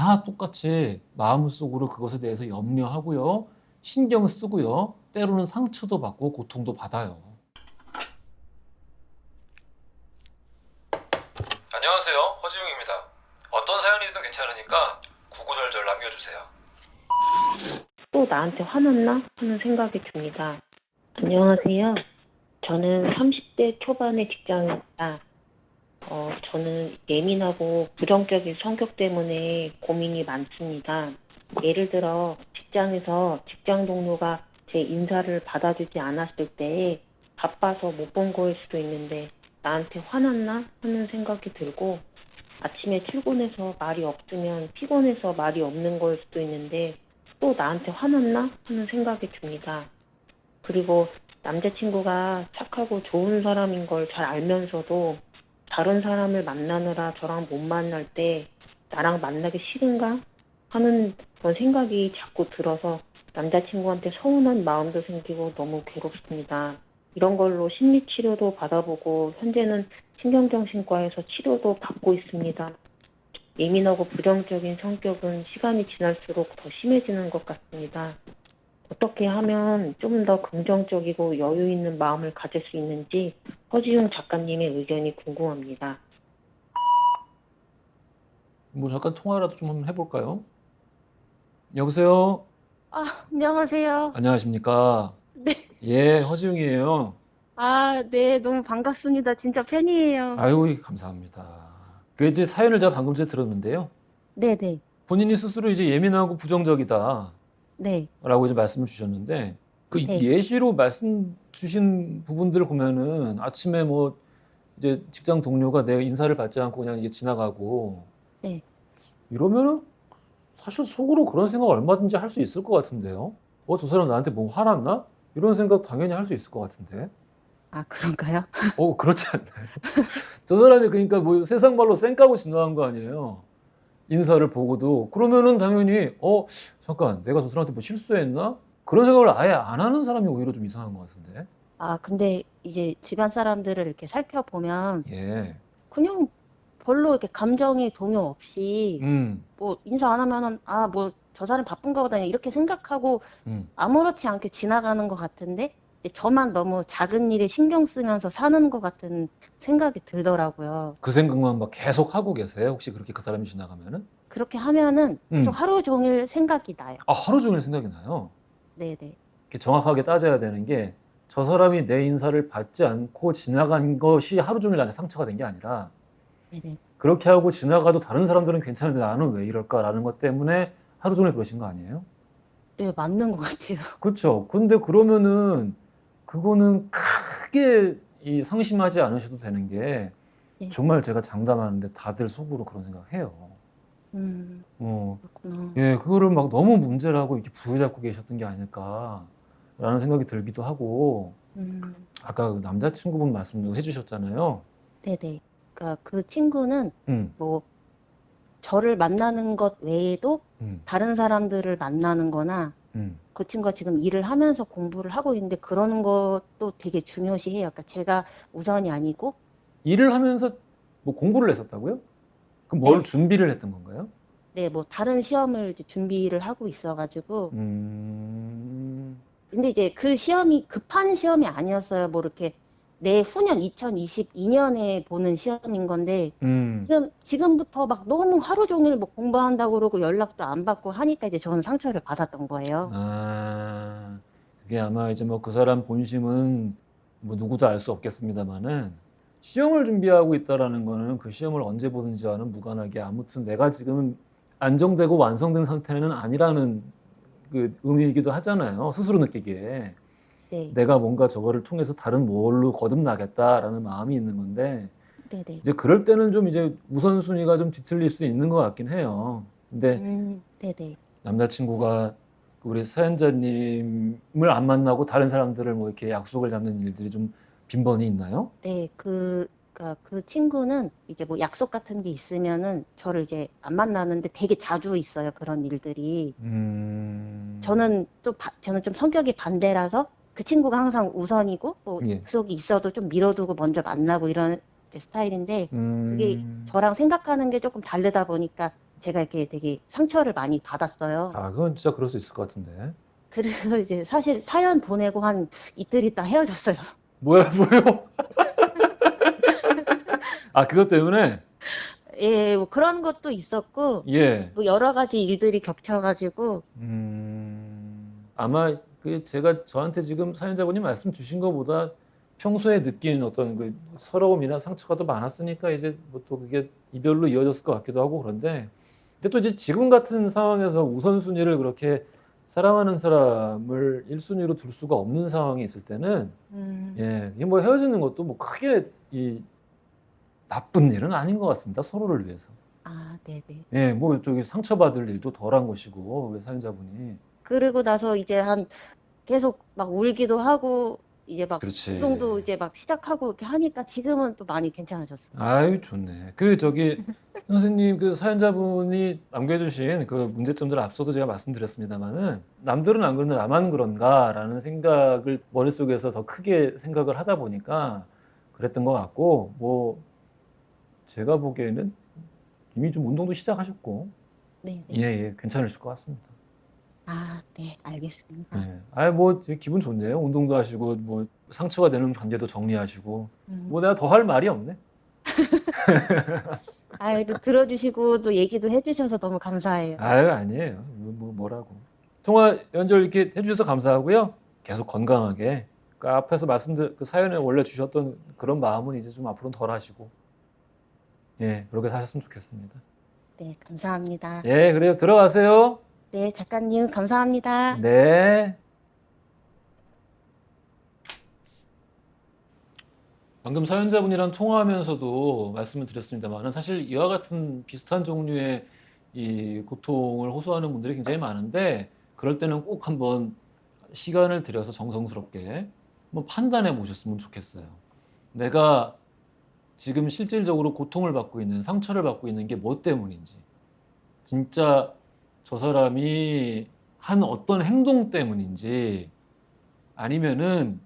다 똑같이 마음속으로 그것에 대해서 염려하고요. 신경 쓰고요. 때로는 상처도 받고 고통도 받아요. 안녕하세요. 허지웅입니다. 어떤 사연이든 괜찮으니까 구구절절 남겨주세요. 또 나한테 화났나 하는 생각이 듭니다. 안녕하세요. 저는 30대 초반의 직장입니다. 어, 저는 예민하고 부정적인 성격 때문에 고민이 많습니다. 예를 들어 직장에서 직장 동료가 제 인사를 받아주지 않았을 때에 바빠서 못 본 거일 수도 있는데 나한테 화났나 하는 생각이 들고 아침에 출근해서 말이 없으면 피곤해서 말이 없는 거일 수도 있는데 또 나한테 화났나 하는 생각이 듭니다. 그리고 남자친구가 착하고 좋은 사람인 걸 잘 알면서도 다른 사람을 만나느라 저랑 못 만날 때 나랑 만나기 싫은가 하는 그런 생각이 자꾸 들어서 남자친구한테 서운한 마음도 생기고 너무 괴롭습니다. 이런 걸로 심리 치료도 받아보고 현재는 신경정신과에서 치료도 받고 있습니다. 예민하고 부정적인 성격은 시간이 지날수록 더 심해지는 것 같습니다. 어떻게 하면 좀 더 긍정적이고 여유 있는 마음을 가질 수 있는지 허지용 작가님의 의견이 궁금합니다. 뭐 잠깐 통화라도 좀 한번 해볼까요? 여보세요? 아, 안녕하세요. 안녕하십니까? 네. 예, 허지웅이에요. 아, 네, 너무 반갑습니다. 진짜 팬이에요. 아유, 감사합니다. 그 이제 사연을 제가 방금 전에 들었는데요. 네, 네, 본인이 스스로 이제 예민하고 부정적이다 라고 네. 이제 말씀을 주셨는데 그 네. 예시로 말씀 주신 부분들을 보면은 아침에 뭐 이제 직장 동료가 내 인사를 받지 않고 그냥 이게 지나가고 네. 이러면은 사실 속으로 그런 생각 얼마든지 할 수 있을 것 같은데요. 어, 저 사람 나한테 뭐 화났나? 이런 생각 당연히 할 수 있을 것 같은데. 아, 그런가요? 어, 그렇지 않나요? 저 사람이 그러니까 뭐 세상 말로 쌩까고 지나간 거 아니에요. 인사를 보고도. 그러면은 당연히, 어, 잠깐, 내가 저 사람한테 뭐 실수했나? 그런 생각을 아예 안 하는 사람이 오히려 좀 이상한 것 같은데. 아, 근데 이제 집안 사람들을 이렇게 살펴보면 예. 그냥 별로 이렇게 감정의 동요 없이 음, 뭐 인사 안 하면은 아, 뭐 저 사람 바쁜가 보다 이렇게 생각하고 음. 아무렇지 않게 지나가는 것 같은데 저만 너무 작은 일에 신경 쓰면서 사는 것 같은 생각이 들더라고요. 그 생각만 막 계속 하고 계세요? 혹시 그렇게 그 사람이 지나가면은? 그렇게 하면은 계속 음. 하루 종일 생각이 나요. 아, 하루 종일 생각이 나요. 네, 네. 이렇게 정확하게 따져야 되는 게 저 사람이 내 인사를 받지 않고 지나간 것이 하루 종일 나한테 상처가 된 게 아니라 네, 네. 그렇게 하고 지나가도 다른 사람들은 괜찮은데 나는 왜 이럴까라는 것 때문에 하루 종일 그러신 거 아니에요? 네, 맞는 것 같아요. 그렇죠. 근데 그러면은 그거는 크게 이 상심하지 않으셔도 되는 게 네. 정말 제가 장담하는데 다들 속으로 그런 생각해요. 음, 어, 그렇구나. 예, 그거를 막 너무 문제라고 이렇게 부여잡고 계셨던 게 아닐까라는 생각이 들기도 하고 음, 아까 그 남자친구분 말씀도 해주셨잖아요. 네네. 그러니까 그 친구는 음, 뭐 저를 만나는 것 외에도 음, 다른 사람들을 만나는 거나 음. 그 친구가 지금 일을 하면서 공부를 하고 있는데 그러는 것도 되게 중요시해요. 그러니까 제가 우선이 아니고 일을 하면서 뭐 공부를 했었다고요? 그럼 뭘 네. 준비를 했던 건가요? 네, 뭐 다른 시험을 이제 준비를 하고 있어가지고 음, 근데 이제 그 시험이 급한 시험이 아니었어요. 뭐 이렇게 내후년 2022년에 보는 시험인 건데 음, 지금 지금부터 막 너무 하루 종일 뭐 공부한다고 그러고 연락도 안 받고 하니까 이제 저는 상처를 받았던 거예요. 아, 그게 아마 이제 뭐 그 사람 본심은 뭐 누구도 알 수 없겠습니다만은 시험을 준비하고 있다라는 거는 그 시험을 언제 보는지와는 무관하게 아무튼 내가 지금 안정되고 완성된 상태는 아니라는 그 의미이기도 하잖아요. 스스로 느끼기에. 네, 내가 뭔가 저거를 통해서 다른 뭘로 거듭나겠다라는 마음이 있는 건데 네, 네. 이제 그럴 때는 좀 이제 우선순위가 좀 뒤틀릴 수도 있는 것 같긴 해요. 근데 음, 네, 네. 남자친구가 우리 사연자님을 안 만나고 다른 사람들을 뭐 이렇게 약속을 잡는 일들이 좀 빈번히 있나요? 네, 그, 그니까 그 친구는 이제 뭐 약속 같은 게 있으면은 저를 이제 안 만나는데 되게 자주 있어요. 그런 일들이. 음, 저는 또, 바- 저는 좀 성격이 반대라서 그 친구가 항상 우선이고 뭐 예. 약속이 있어도 좀 미뤄두고 먼저 만나고 이런 이제 스타일인데 음, 그게 저랑 생각하는 게 조금 다르다 보니까 제가 이렇게 되게 상처를 많이 받았어요. 아, 그건 진짜 그럴 수 있을 것 같은데. 그래서 이제 사실 사연 보내고 한 이틀 있다 헤어졌어요. 뭐야, 뭐요? 아, 그것 때문에? 예, 뭐 그런 것도 있었고, 예. 뭐 여러 가지 일들이 겹쳐가지고, 음, 아마 그 제가 저한테 지금 사연자분이 말씀 주신 것보다 평소에 느끼는 어떤 그 서러움이나 상처가 더 많았으니까 이제 뭐 또 그게 이별로 이어졌을 것 같기도 하고 그런데 근데 또 이제 지금 같은 상황에서 우선순위를 그렇게 사랑하는 사람을 1순위로 둘 수가 없는 상황이 있을 때는 음, 예, 이게 뭐 헤어지는 것도 뭐 크게 이 나쁜 일은 아닌 것 같습니다. 서로를 위해서. 아, 네네. 예, 뭐 저기 상처받을 일도 덜한 것이고 우리 사연자분이 그리고 나서 이제 한 계속 막 울기도 하고, 이제 막 그렇지. 운동도 이제 막 시작하고 이렇게 하니까 지금은 또 많이 괜찮아졌어요. 아유 좋네. 그 저기 선생님 그 사연자분이 남겨주신 그 문제점들을 앞서도 제가 말씀드렸습니다만은 남들은 안 그런데 나만 그런가라는 생각을 머릿속에서 더 크게 생각을 하다 보니까 그랬던 것 같고 뭐 제가 보기에는 이미 좀 운동도 시작하셨고 네 네. 예 예 괜찮으실 것 같습니다. 아, 네, 알겠습니다. 예. 아유 뭐 기분 좋네요. 운동도 하시고 뭐 상처가 되는 관계도 정리하시고 음. 뭐 내가 더 할 말이 없네. 아유, 또 들어주시고 또 얘기도 해주셔서 너무 감사해요. 아유 아니에요. 뭐, 뭐 뭐라고. 통화 연결 이렇게 해주셔서 감사하고요. 계속 건강하게. 그 앞에서 말씀드 그 사연에 원래 주셨던 그런 마음은 이제 좀 앞으로는 덜 하시고. 예, 그렇게 사셨으면 좋겠습니다. 네, 감사합니다. 예, 그래요. 들어가세요. 네, 작가님, 감사합니다. 네. 방금 사연자분이랑 통화하면서도 말씀을 드렸습니다만 사실 이와 같은 비슷한 종류의 이 고통을 호소하는 분들이 굉장히 많은데 그럴 때는 꼭 한번 시간을 들여서 정성스럽게 한번 판단해 보셨으면 좋겠어요. 내가 지금 실질적으로 고통을 받고 있는 상처를 받고 있는 게 뭐 때문인지 진짜 저 사람이 한 어떤 행동 때문인지 아니면은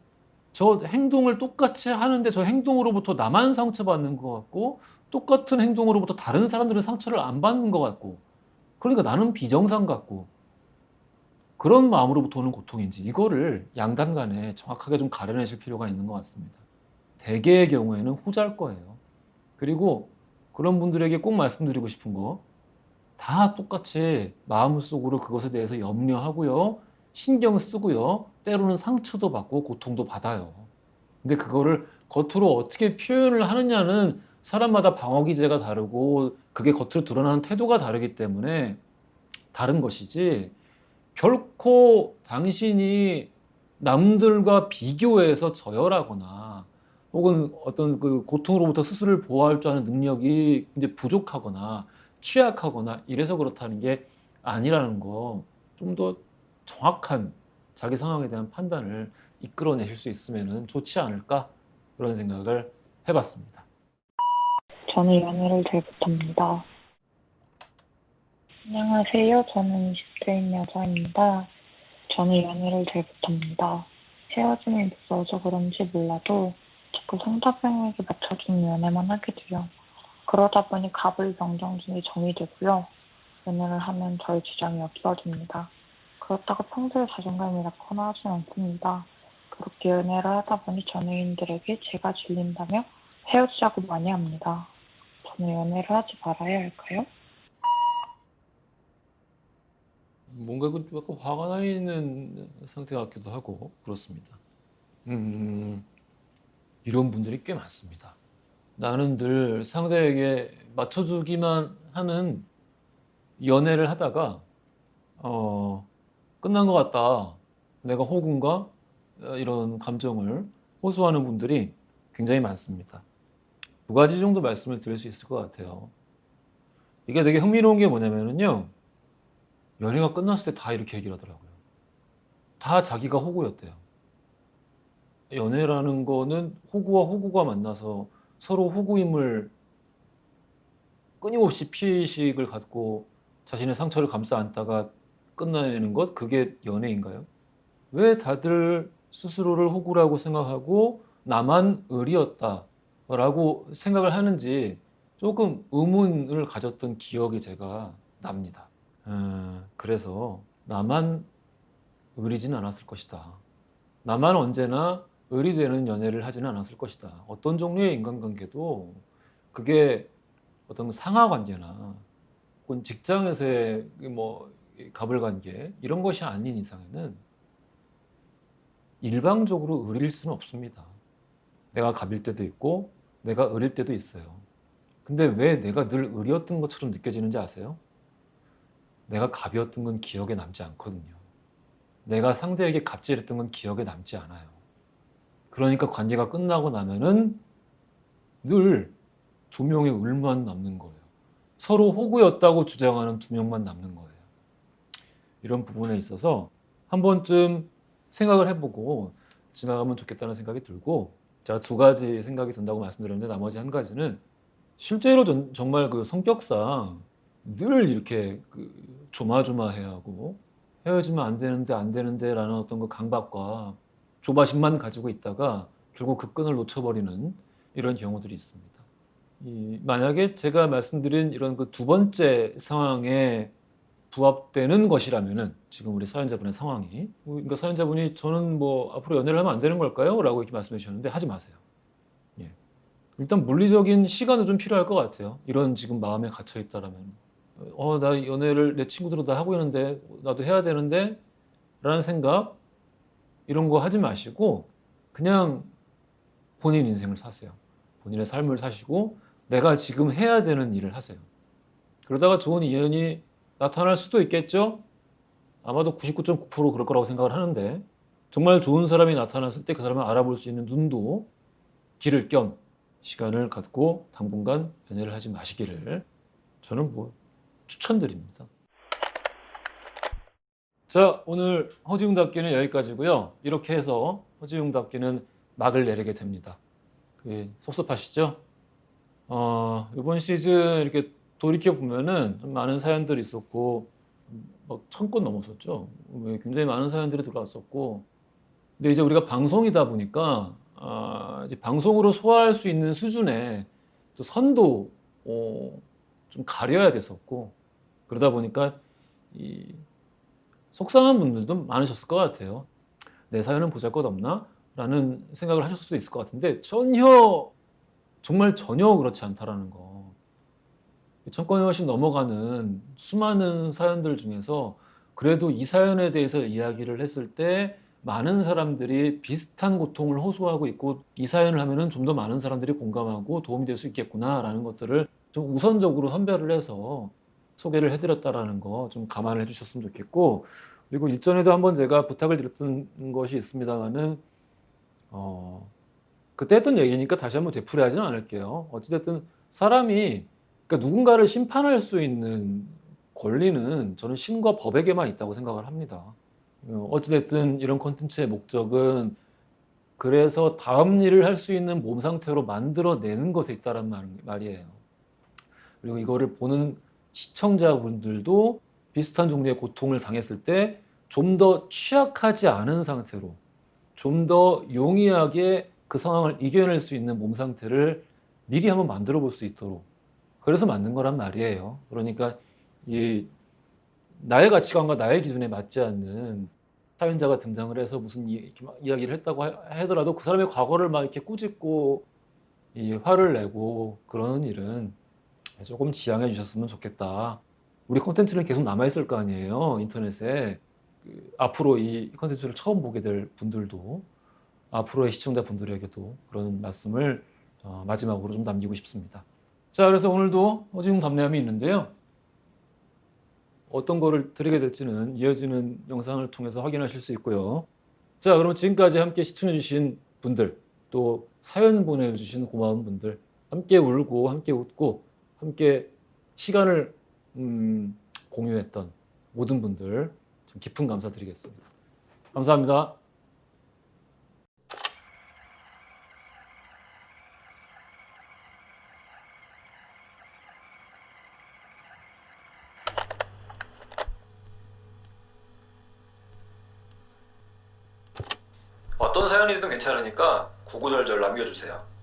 저 행동을 똑같이 하는데 저 행동으로부터 나만 상처받는 것 같고 똑같은 행동으로부터 다른 사람들은 상처를 안 받는 것 같고 그러니까 나는 비정상 같고 그런 마음으로부터 오는 고통인지 이거를 양단 간에 정확하게 좀 가려내실 필요가 있는 것 같습니다. 대개의 경우에는 후자일 거예요. 그리고 그런 분들에게 꼭 말씀드리고 싶은 거 다 똑같이 마음속으로 그것에 대해서 염려하고요. 신경 쓰고요. 때로는 상처도 받고 고통도 받아요. 근데 그거를 겉으로 어떻게 표현을 하느냐는 사람마다 방어 기제가 다르고 그게 겉으로 드러나는 태도가 다르기 때문에 다른 것이지 결코 당신이 남들과 비교해서 저열하거나 혹은 어떤 그 고통으로부터 스스로를 보호할 줄 아는 능력이 이제 부족하거나 취약하거나 이래서 그렇다는 게 아니라는 거 좀 더 정확한 자기 상황에 대한 판단을 이끌어내실 수 있으면 좋지 않을까 그런 생각을 해봤습니다. 저는 연애를 잘 못합니다. 안녕하세요. 저는 20대인 여자입니다. 저는 연애를 잘 못합니다. 헤어짐이 무서워서 그런지 몰라도 자꾸 상대방에게 맞춰주는 연애만 하게 돼요. 그러다 보니 갑을 경정중에 정이 되고요. 연애를 하면 저의 주장이 없어집니다. 그렇다고 평소에 자존감이 낮거나 하진 않습니다. 그렇게 연애를 하다 보니 전애인들에게 제가 질린다며 헤어지자고 많이 합니다. 저는 연애를 하지 말아야 할까요? 뭔가 그 약간 화가 나 있는 상태 같기도 하고 그렇습니다. 음, 이런 분들이 꽤 많습니다. 나는 늘 상대에게 맞춰주기만 하는 연애를 하다가 어, 끝난 것 같다. 내가 호군과 어, 이런 감정을 호소하는 분들이 굉장히 많습니다. 두 가지 정도 말씀을 드릴 수 있을 것 같아요. 이게 되게 흥미로운 게 뭐냐면은요. 연애가 끝났을 때 다 이렇게 얘기를 하더라고요. 다 자기가 호구였대요. 연애라는 거는 호구와 호구가 만나서 서로 호구임을 끊임없이 피해의식을 갖고 자신의 상처를 감싸 안다가 끝나는 것? 그게 연애인가요? 왜 다들 스스로를 호구라고 생각하고 나만 을이었다라고 생각을 하는지 조금 의문을 가졌던 기억이 제가 납니다. 어, 그래서 나만 의리진 않았을 것이다. 나만 언제나 의리되는 연애를 하지는 않았을 것이다. 어떤 종류의 인간관계도 그게 어떤 상하 관계나 혹은 직장에서의 뭐 갑을 관계 이런 것이 아닌 이상에는 일방적으로 의릴 수는 없습니다. 내가 갑일 때도 있고 내가 의릴 때도 있어요. 근데 왜 내가 늘 의리였던 것처럼 느껴지는지 아세요? 내가 갑이었던 건 기억에 남지 않거든요. 내가 상대에게 갑질했던 건 기억에 남지 않아요. 그러니까 관계가 끝나고 나면은 늘 두 명의 을만 남는 거예요. 서로 호구였다고 주장하는 두 명만 남는 거예요. 이런 부분에 있어서 한 번쯤 생각을 해보고 지나가면 좋겠다는 생각이 들고 제가 두 가지 생각이 든다고 말씀드렸는데 나머지 한 가지는 실제로 전- 정말 그 성격상 늘 이렇게 그 조마조마해하고 헤어지면 안 되는데 안 되는데라는 어떤 그 강박과 조바심만 가지고 있다가 결국 그 끈을 놓쳐버리는 이런 경우들이 있습니다. 이 만약에 제가 말씀드린 이런 그 두 번째 상황에 부합되는 것이라면은 지금 우리 사연자분의 상황이 그러니까 사연자분이 저는 뭐 앞으로 연애를 하면 안 되는 걸까요? 라고 이렇게 말씀해 주셨는데 하지 마세요. 예. 일단 물리적인 시간은 좀 필요할 것 같아요. 이런 지금 마음에 갇혀 있다라면 어 나 연애를 내 친구들은 다 하고 있는데 나도 해야 되는데 라는 생각 이런 거 하지 마시고 그냥 본인 인생을 사세요. 본인의 삶을 사시고 내가 지금 해야 되는 일을 하세요. 그러다가 좋은 인연이 나타날 수도 있겠죠? 아마도 99.9% 그럴 거라고 생각을 하는데 정말 좋은 사람이 나타났을 때 그 사람을 알아볼 수 있는 눈도 기를 겸 시간을 갖고 당분간 연애를 하지 마시기를 저는 뭐 추천드립니다. 자, 오늘 허지웅답기는 여기까지고요. 이렇게 해서 허지웅답기는 막을 내리게 됩니다. 그 섭섭하시죠? 어, 이번 시즌 이렇게 돌이켜 보면은 좀 많은 사연들이 있었고 막 천 건 넘었었죠. 네, 굉장히 많은 사연들이 들어왔었고, 근데 이제 우리가 방송이다 보니까 아, 이제 방송으로 소화할 수 있는 수준의 또 선도 어, 좀 가려야 됐었고 그러다 보니까 이 속상한 분들도 많으셨을 것 같아요. 내 사연은 보잘것없나? 라는 생각을 하셨을 수도 있을 것 같은데 전혀 정말 전혀 그렇지 않다라는 거. 천 건이 훨씬 넘어가는 수많은 사연들 중에서 그래도 이 사연에 대해서 이야기를 했을 때 많은 사람들이 비슷한 고통을 호소하고 있고 이 사연을 하면은 좀 더 많은 사람들이 공감하고 도움이 될 수 있겠구나라는 것들을 좀 우선적으로 선별을 해서 소개를 해드렸다라는 거 좀 감안해 주셨으면 좋겠고 그리고 일전에도 한번 제가 부탁을 드렸던 것이 있습니다만은 어 그때 했던 얘기니까 다시 한번 되풀이하지는 않을게요. 어찌됐든 사람이 그러니까 누군가를 심판할 수 있는 권리는 저는 신과 법에게만 있다고 생각을 합니다. 어, 어찌됐든 이런 콘텐츠의 목적은 그래서 다음 일을 할 수 있는 몸 상태로 만들어내는 것에 있다란 말, 말이에요. 그리고 이거를 보는 시청자분들도 비슷한 종류의 고통을 당했을 때 좀 더 취약하지 않은 상태로 좀 더 용이하게 그 상황을 이겨낼 수 있는 몸 상태를 미리 한번 만들어 볼 수 있도록 그래서 만든 거란 말이에요. 그러니까 이 나의 가치관과 나의 기준에 맞지 않는 사연자가 등장을 해서 무슨 이야기를 했다고 하- 하더라도 그 사람의 과거를 막 이렇게 꾸짖고 이 화를 내고 그러는 일은 조금 지양해 주셨으면 좋겠다. 우리 콘텐츠는 계속 남아 있을 거 아니에요 인터넷에 그 앞으로 이 콘텐츠를 처음 보게 될 분들도 앞으로의 시청자 분들에게도 그런 말씀을 어, 마지막으로 좀 남기고 싶습니다. 자, 그래서 오늘도 허지웅 답례함이 있는데요. 어떤 거를 드리게 될지는 이어지는 영상을 통해서 확인하실 수 있고요. 자, 그럼 지금까지 함께 시청해주신 분들, 또 사연 보내주신 고마운 분들, 함께 울고, 함께 웃고, 함께 시간을 음, 공유했던 모든 분들, 좀 깊은 감사드리겠습니다. 감사합니다. 어떤 사연이든 괜찮으니까 구구절절 남겨주세요.